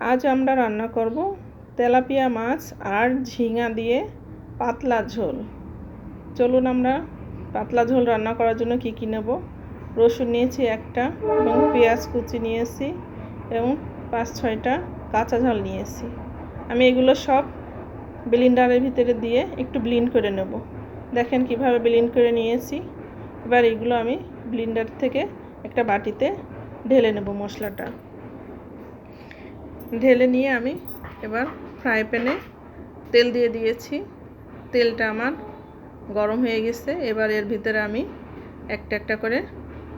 আজ আমরা রান্না করব তেলাপিয়া মাছ আর ঝিঙা দিয়ে পাতলা ঝোল। চলুন আমরা পাতলা ঝোল রান্না করার জন্য কি কী নেব? রসুন নিয়েছি একটা এবং পেঁয়াজ কুচি নিয়েছি এবং পাঁচ ছয়টা কাঁচা ঝাল নিয়েছি। আমি এগুলো সব ব্লিন্ডারের ভিতরে দিয়ে একটু ব্লিন্ড করে নেব। দেখেন কীভাবে ব্লিন্ড করে নিয়েছি। এবার এগুলো আমি ব্লিন্ডার থেকে একটা বাটিতে ঢেলে নেব মশলাটা। ঢেলে নিয়ে আমি এবার ফ্রাই প্যানে তেল দিয়ে দিয়েছি। তেলটা আমার গরম হয়ে গেছে। এবার এর ভিতরে আমি একটা একটা করে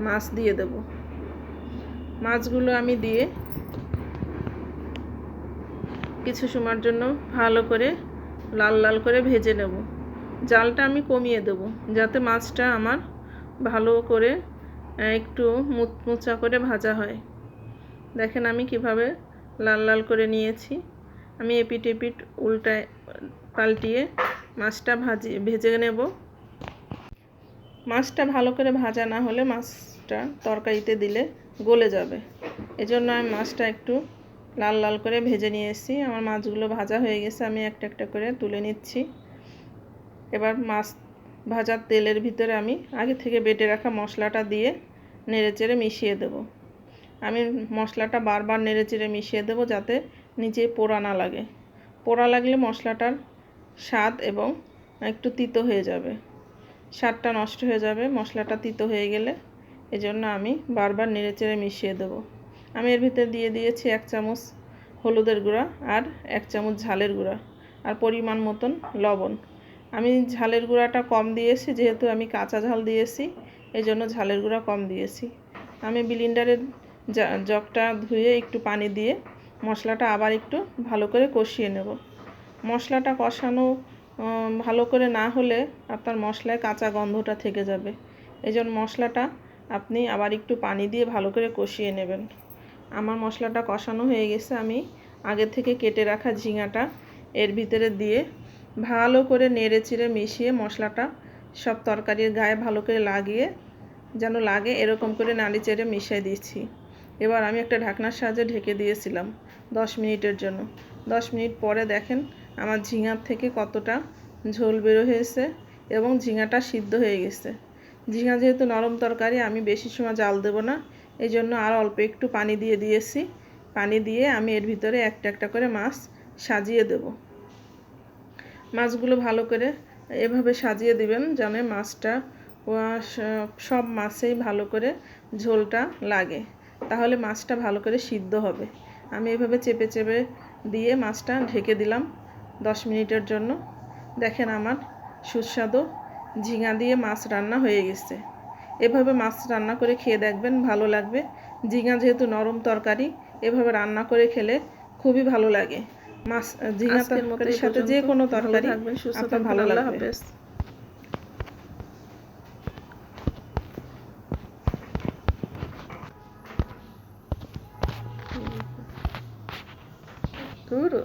মাছ দিয়ে দেব। মাছগুলো আমি দিয়ে কিছু সময়ের জন্য ভালো করে লাল লাল করে ভেজে নেব। জালটা আমি কমিয়ে দেব যাতে মাছটা আমার ভালো করে একটু মুচমুচা করে ভাজা হয়। দেখেন আমি কীভাবে লাল লাল করে নিয়েছি। আমি এপিট এপিট উল্টায়, পাল্টিয়ে মাছটা ভাজি, ভেজে নেব। মাছটা ভালো করে ভাজা না হলে মাছটা তরকারিতে দিলে গলে যাবে। এজন্য আমি মাছটা একটু লাল লাল করে ভেজে নিয়েছি আমার মাছগুলো ভাজা হয়ে গেছে, আমি একটা একটা করে তুলে নিচ্ছি। এবার মাছ ভাজার তেলের ভিতরে আমি আগে থেকে বেটে রাখা মশলাটা দিয়ে নেড়ে চেড়ে মিশিয়ে দেব। আমি মশলাটা বারবার নেড়ে চেড়ে মিশিয়ে দেবো যাতে নিচে পোড়া না লাগে। পোড়া লাগলে মশলাটার স্বাদ এবং একটু তিতো হয়ে যাবে। স্বাদটা নষ্ট হয়ে যাবে, মশলাটা তিতো হয়ে গেলে এজন্য আমি বারবার নেড়ে চেড়ে মিশিয়ে দেবো। আমি এর ভিতরে দিয়ে দিয়েছি এক চামচ হলুদের গুঁড়া আর এক চামচ ঝালের গুঁড়া আর পরিমাণ মতন লবণ। আমি ঝালের গুঁড়াটা কম দিয়েছি, যেহেতু আমি কাঁচা ঝাল দিয়েছি এই জন্য ঝালের গুঁড়া কম দিয়েছি। আমি বিলিন্ডারের জগটা ধুয়ে একটু পানি দিয়ে মশলাটা আবার একটু ভালো করে কষিয়ে নেব। মশলাটা কষানো ভালো করে না হলে আপনার মশলায় কাঁচা গন্ধটা থেকে যাবে। এই জন্য মশলাটা আপনি আবার একটু পানি দিয়ে ভালো করে কষিয়ে নেবেন। আমার মশলাটা কষানো হয়ে গেছে। আমি আগে থেকে কেটে রাখা ঝিঙাটা এর ভিতরে দিয়ে ভালো করে নেড়ে চিড়ে মিশিয়ে মশলাটা সব তরকারির গায়ে ভালো করে লাগিয়ে, যেন লাগে এরকম করে নাড়ি চেড়ে মিশিয়ে দিচ্ছি। এবার আমি একটা ঢাকনার সাহায্যে ঢেকে দিয়েছিলাম দশ মিনিটের জন্য। দশ মিনিট পরে দেখেন আমার ঝিঙার থেকে কতটা ঝোল বেরো হয়েছে এবং ঝিঙাটা সিদ্ধ হয়ে গেছে। ঝিঙা যেহেতু নরম তরকারি, আমি বেশি সময় জাল দেব না। এই জন্য আর অল্প একটু পানি দিয়ে দিয়েছি। পানি দিয়ে আমি এর ভিতরে একটা একটা করে মাছ সাজিয়ে দেব। মাছগুলো ভালো করে এভাবে সাজিয়ে দিবেন যেন মাছটা সব মাছেই ভালো করে ঝোলটা লাগে। তাহলে মাছটা ভালো করে সিদ্ধ হবে। আমি এভাবে চেপে চেপে দিয়ে মাছটা ঢেকে দিলাম দশ মিনিটের জন্য। দেখেন আমার সুস্বাদু ঝিঙা দিয়ে মাছ রান্না হয়ে গেছে। এভাবে মাছ রান্না করে খেয়ে দেখবেন ভালো লাগবে। ঝিঙা যেহেতু নরম তরকারি এভাবে রান্না করে খেলে খুবই ভালো লাগে। মাছ ঝিঙা তরকারির সাথে যে কোনো তরকারি আপনার ভালো লাগবে। Doğru.